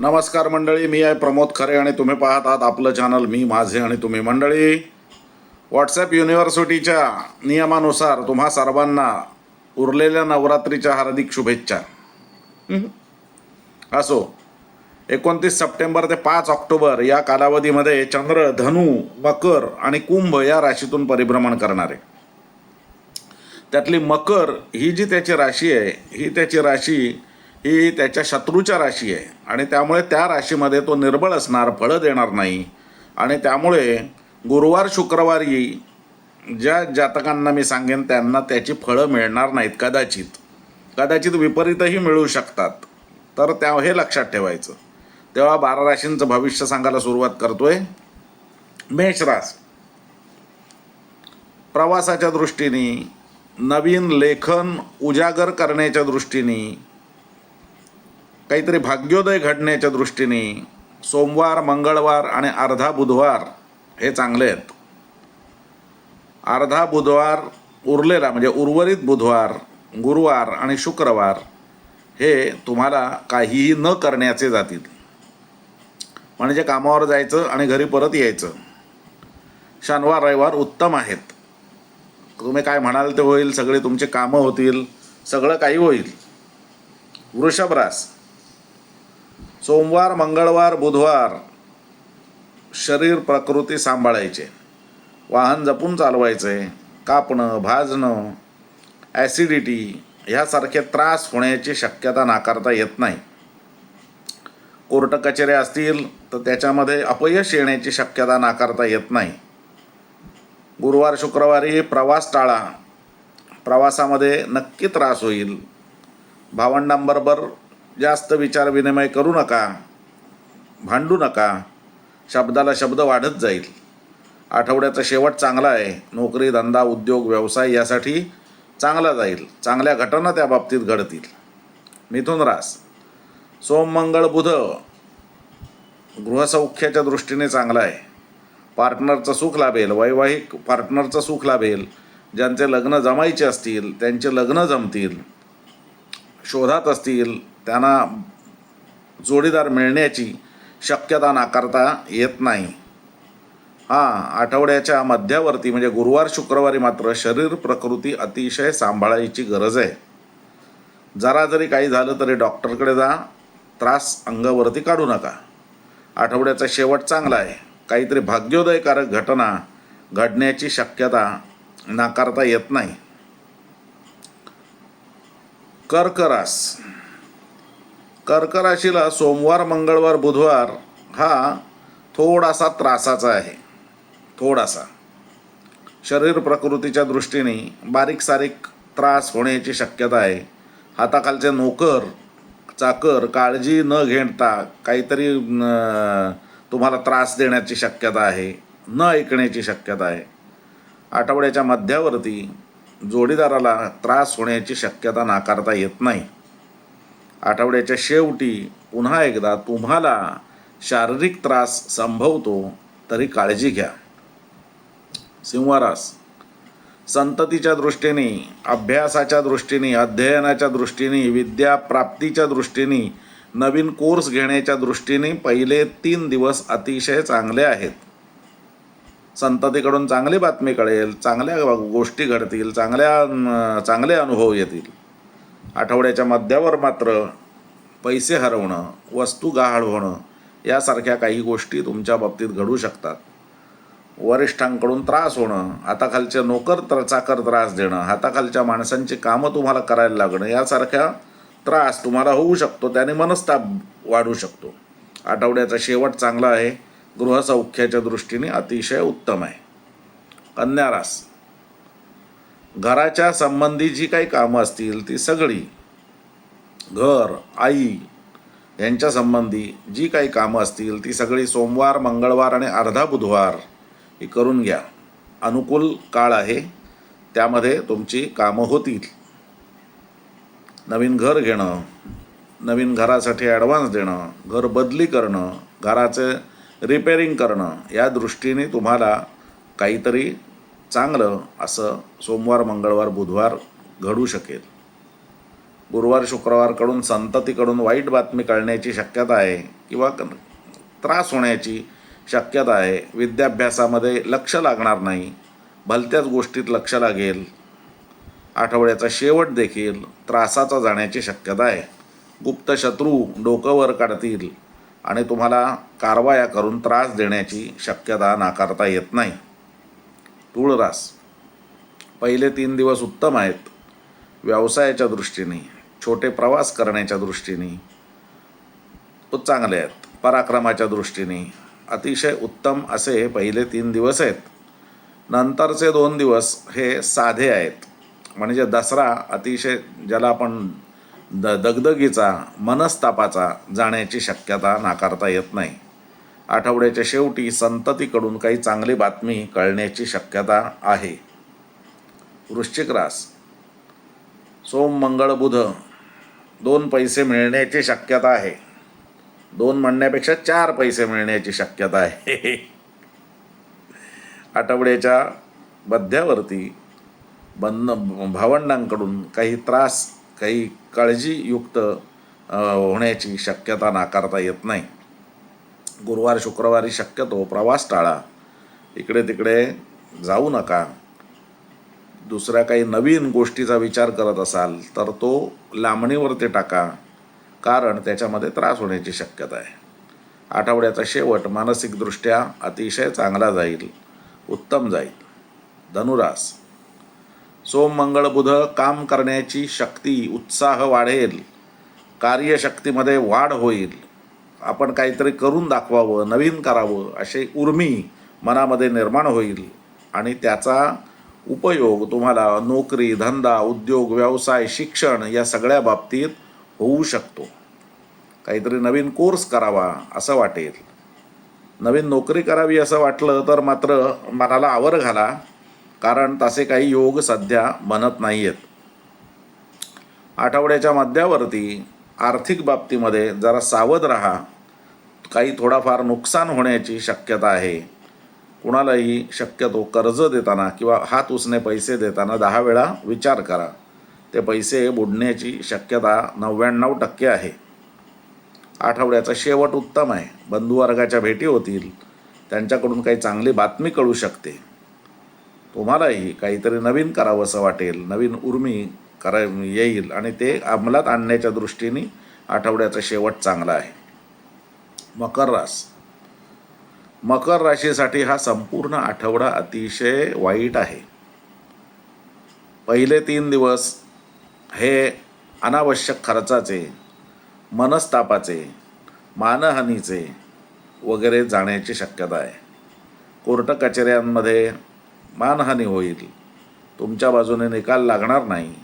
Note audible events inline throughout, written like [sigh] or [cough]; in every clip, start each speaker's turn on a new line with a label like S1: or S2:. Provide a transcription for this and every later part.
S1: नमस्कार मंडळी मी आहे प्रमोद खरे आणि तुम्ही पाहत आहात आपलं चॅनल मी माझे आणि तुम्ही मंडळी. व्हॉट्सॲप युनिव्हर्सिटीच्या नियमानुसार तुम्हा सर्वांना उरलेल्या नवरात्रीच्या हार्दिक शुभेच्छा. असो एकोणतीस सप्टेंबर ते पाच ऑक्टोबर या कालावधीमध्ये चंद्र धनु मकर आणि कुंभ या राशीतून परिभ्रमण करणारे. त्यातली मकर ही जी त्याची राशी आहे ही त्याची राशी ही त्याच्या शत्रूच्या राशी आहे. आणि त्यामुळे त्या राशीमध्ये तो निर्बळ असणार फळं देणार नाही. आणि त्यामुळे गुरुवार शुक्रवारी ज्या जातकांना मी सांगेन त्यांना त्याची फळं मिळणार नाहीत कदाचित. कदाचित विपरीतही मिळू शकतात. तर त्या हे लक्षात ठेवायचं. तेव्हा बारा राशींचं भविष्य सांगायला सुरुवात करतोय. मेष रास प्रवासाच्या दृष्टीने नवीन लेखन उजागर करण्याच्या दृष्टीने काहीतरी भाग्योदय घडण्याच्या दृष्टीने सोमवार मंगळवार आणि अर्धा बुधवार हे चांगले आहेत. अर्धा बुधवार उरलेला म्हणजे उर्वरित बुधवार गुरुवार आणि शुक्रवार हे तुम्हाला काहीही न करण्याचे जातील. म्हणजे कामावर जायचं आणि घरी परत यायचं. शनिवार रविवार उत्तम आहेत. तुम्ही काय म्हणाल ते होईल सगळे तुमचे कामं होतील सगळं काही होईल. वृषभरास सोमवार मंगळवार बुधवार शरीर प्रकृती सांभाळायचे. वाहन जपून चालवायचे कापणं भाजणं ॲसिडिटी ह्यासारखे त्रास होण्याची शक्यता नाकारता येत नाही. कोर्ट कचेऱ्या असतील तर त्याच्यामध्ये अपयश येण्याची शक्यता नाकारता येत नाही. गुरुवार शुक्रवारी प्रवास टाळा. प्रवासामध्ये नक्की त्रास होईल. भावंडांबरोबर जास्त विचारविनिमय करू नका भांडू नका शब्दाला शब्द वाढत जाईल. आठवड्याचा शेवट चांगला आहे. नोकरी धंदा उद्योग व्यवसाय यासाठी चांगला जाईल. चांगल्या घटना त्या बाबतीत घडतील. मिथुन रास सोम मंगळ बुध गृहसौख्याच्या दृष्टीने चांगला आहे. पार्टनरचं सुख लाभेल वैवाहिक पार्टनरचं सुख लाभेल. ज्यांचे लग्न जमायचे असतील त्यांचे लग्न जमतील शोधात असतील त्यांना जोडीदार मिळण्याची शक्यता नाकारता येत नाही. हां आठवड्याच्या मध्यावरती म्हणजे गुरुवार शुक्रवारी मात्र शरीर प्रकृती अतिशय सांभाळायची गरज आहे. जरा जरी काही झालं तरी डॉक्टरकडे जा त्रास अंगावरती काढू नका. आठवड्याचा शेवट चांगला आहे. काहीतरी भाग्योदयकारक घटना घडण्याची शक्यता नाकारता येत नाही. कर्करास कर्कराशीला सोमवार मंगळवार बुधवार हा थोडासा त्रासाचा आहे. थोडासा. शरीर प्रकृतीच्या दृष्टीने बारीक सारीक त्रास होण्याची शक्यता आहे. हाताखालचे नोकर चाकर काळजी न घेता काहीतरी तुम्हाला त्रास देण्याची शक्यता आहे न ऐकण्याची शक्यता आहे. आठवड्याच्या मध्यावरती जोडीदाराला त्रास होण्याची शक्यता नाकारता येत नाही. आठवड्याच्या शेवटी पुन्हा एकदा तुम्हाला शारीरिक त्रास संभवतो तरी काळजी घ्या. सिंहरास संततीच्या दृष्टीने अभ्यासाच्या दृष्टीने अध्ययनाच्या दृष्टीने विद्याप्राप्तीच्या दृष्टीने नवीन कोर्स घेण्याच्या दृष्टीने पहिले तीन दिवस अतिशय चांगले आहेत. संततीकडून चांगली बातमी कळेल चांगल्या गोष्टी घडतील चांगल्या चांगले अनुभव येतील. आठवड्याच्या मध्यावर मात्र पैसे हरवणं वस्तू गहाळ होणं यासारख्या काही गोष्टी तुमच्या बाबतीत घडू शकतात. वरिष्ठांकडून त्रास होणं हाताखालचे नोकर तर चाकर त्रास देणं हाताखालच्या माणसांची कामं तुम्हाला करायला लागणं यासारख्या त्रास तुम्हाला होऊ शकतो त्याने मनस्ताप वाढू शकतो. आठवड्याचा शेवट चांगला आहे. गृहसौख्याच्या दृष्टीने अतिशय उत्तम आहे. कन्यारास घराच्या संबंधी जी काही कामं असतील ती सगळी घर आई यांच्या संबंधी जी काही कामं असतील ती सगळी सोमवार मंगळवार आणि अर्धा बुधवार ही करून घ्या. अनुकूल काळ आहे. त्यामध्ये तुमची कामं होतील. नवीन घर घेणं नवीन घरासाठी ॲडव्हान्स देणं घर बदली करणं घराचं रिपेरिंग करणं या दृष्टीने तुम्हाला काहीतरी चांगलं असं सोमवार मंगळवार बुधवार घडू शकेल. गुरुवार शुक्रवारकडून संततीकडून वाईट बातमी कळण्याची शक्यता आहे किंवा त्रास होण्याची शक्यता आहे. विद्याभ्यासामध्ये लक्ष लागणार नाही. भलत्याच गोष्टीत लक्ष लागेल. आठवड्याचा शेवट देखील त्रासाचा जाण्याची शक्यता आहे. गुप्त शत्रू डोकं वर काढतील आणि तुम्हाला कारवाया करून त्रास देण्याची शक्यता नाकारता येत नाही. तुळरास पहिले तीन दिवस उत्तम आहेत. व्यवसायाच्या दृष्टीने छोटे प्रवास करण्याच्या दृष्टीने तो चांगले आहेत. पराक्रमाच्या दृष्टीने. अतिशय उत्तम असे हे पहिले तीन दिवस आहेत. नंतरचे दोन दिवस हे साधे आहेत. म्हणजे दसरा अतिशय ज्याला आपण द दगदगीचा मनस्तापाचा जाण्याची शक्यता नाकारता येत नाही. आठवड्याच्या शेवटी संततीकडून काही चांगली बातमी कळण्याची शक्यता आहे. वृश्चिक रास. सोम मंगळ बुध दोन पैसे मिळण्याची शक्यता आहे. दोन म्हणण्यापेक्षा चार पैसे मिळण्याची शक्यता आहे. [laughs] आठवड्याच्या मध्यावरती बंद भावंडांकडून काही त्रास काही काळजीयुक्त होण्याची शक्यता नाकारता येत नाही. गुरुवार शुक्रवारी शक्यतो प्रवास टाळा. इकडे तिकडे जाऊ नका. दुसऱ्या काही नवीन गोष्टीचा विचार करत असाल तर तो लांबणीवरती टाका कारण त्याच्यामध्ये त्रास होण्याची शक्यता आहे. आठवड्याचा शेवट मानसिकदृष्ट्या अतिशय चांगला जाईल उत्तम जाईल. धनुरास. सोम मंगळ बुध काम करण्याची शक्ती उत्साह वाढेल. कार्यशक्तीमध्ये वाढ होईल. आपण काहीतरी करून दाखवावं नवीन करावं असे उर्मी मनामध्ये निर्माण होईल आणि त्याचा उपयोग तुम्हाला नोकरी धंदा उद्योग व्यवसाय शिक्षण या सगळ्या बाबतीत होऊ शकतो. काहीतरी नवीन कोर्स करावा असं वाटेल. नवीन नोकरी करावी असं वाटलं तर मात्र मनाला आवर घाला कारण तसे काही योग सध्या बनत नाही आहेत आठवड्याच्या मध्यावरती आर्थिक बाबतीमध्ये जरा सावध रहा. काही थोडाफार नुकसान होण्याची शक्यता आहे. कुणालाही शक्यतो कर्ज देताना किंवा हात उसने पैसे देताना दहा वेळा विचार करा. ते पैसे बुडण्याची शक्यता नव्याण्णव टक्के आहे. आठवड्याचा शेवट उत्तम आहे. बंधुवर्गाच्या भेटी होतील. त्यांच्याकडून काही चांगली बातमी कळू शकते. तुम्हालाही काहीतरी नवीन करावंसं वाटेल. नवीन उर्मी करा येईल आणि ते अंमलात आणण्याच्या दृष्टीने आठवड्याचा शेवट चांगला आहे. मकर रास. मकर राशीसाठी हा संपूर्ण आठवडा अतिशय वाईट आहे. पहिले तीन दिवस हे अनावश्यक खर्चाचे मनस्तापाचे मानहानीचे वगैरे जाण्याची शक्यता आहे. कोर्ट कचेऱ्यांमध्ये मानहानी होईल. तुमच्या बाजूने निकाल लागणार नाही.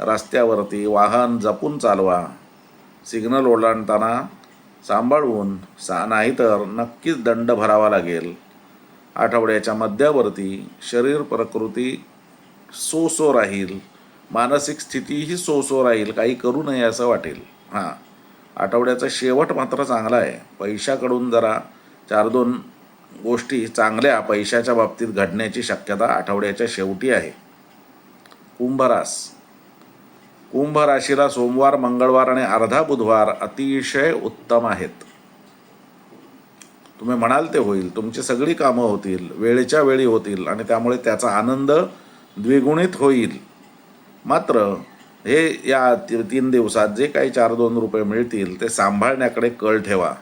S1: रस्त्यावरती वाहन जपून चालवा. सिग्नल ओलांडताना सांभाळून सा नाहीतर नक्कीच दंड भरावा लागेल. आठवड्याच्या मध्यावरती शरीर प्रकृती सो सो राहील. मानसिक स्थितीही सो सो राहील. काही करू नये असं वाटेल. हां. आठवड्याचा शेवट मात्र चांगला आहे. पैशाकडून जरा चार दोन गोष्टी चांगल्या पैशाच्या बाबतीत घडण्याची शक्यता आठवड्याच्या शेवटी आहे. कुंभरास. कुंभ राशीला सोमवार मंगळवार आणि अर्धा बुधवार अतिशय उत्तम आहेत. तुम्ही म्हणाल ते होईल. तुमची सगळी कामं होतील वेळेच्या वेळी होतील आणि त्यामुळे त्याचा आनंद द्विगुणित होईल. मात्र हे या ती- तीन दिवसात जे काही चार दोन रुपये मिळतील ते सांभाळण्याकडे कळ ठेवा.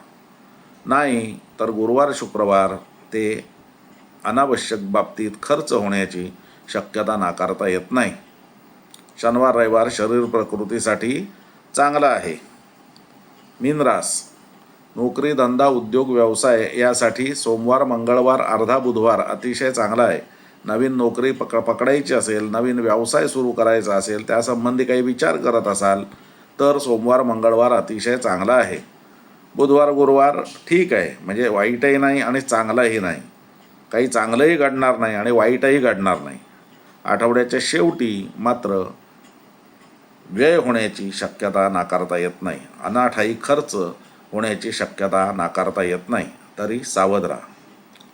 S1: नाही तर गुरुवार शुक्रवार ते अनावश्यक बाबतीत खर्च होण्याची शक्यता नाकारता येत नाही. शनिवार रविवार शरीर प्रकृतीसाठी चांगला आहे. मीनरास नोकरी धंदा उद्योग व्यवसाय यासाठी सोमवार मंगळवार अर्धा बुधवार अतिशय चांगला आहे. नवीन नोकरी पक पकडायची असेल नवीन व्यवसाय सुरू करायचा असेल त्यासंबंधी काही विचार करत असाल तर सोमवार मंगळवार अतिशय चांगला आहे. बुधवार गुरुवार ठीक आहे म्हणजे वाईटही नाही आणि चांगलंही नाही. काही चांगलंही घडणार नाही आणि वाईटही घडणार नाही. आठवड्याच्या शेवटी मात्र व्यय होण्याची शक्यता नाकारता येत नाही. अनाठाई खर्च होण्याची शक्यता नाकारता येत नाही. तरी सावध राहा.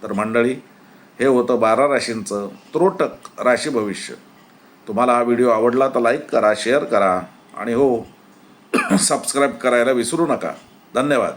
S1: तर मंडळी हे होतं बारा राशींचं त्रोटक राशी भविष्य. तुम्हाला हा व्हिडिओ आवडला तर लाईक करा शेअर करा आणि हो [coughs] सबस्क्राईब करायला विसरू नका. धन्यवाद.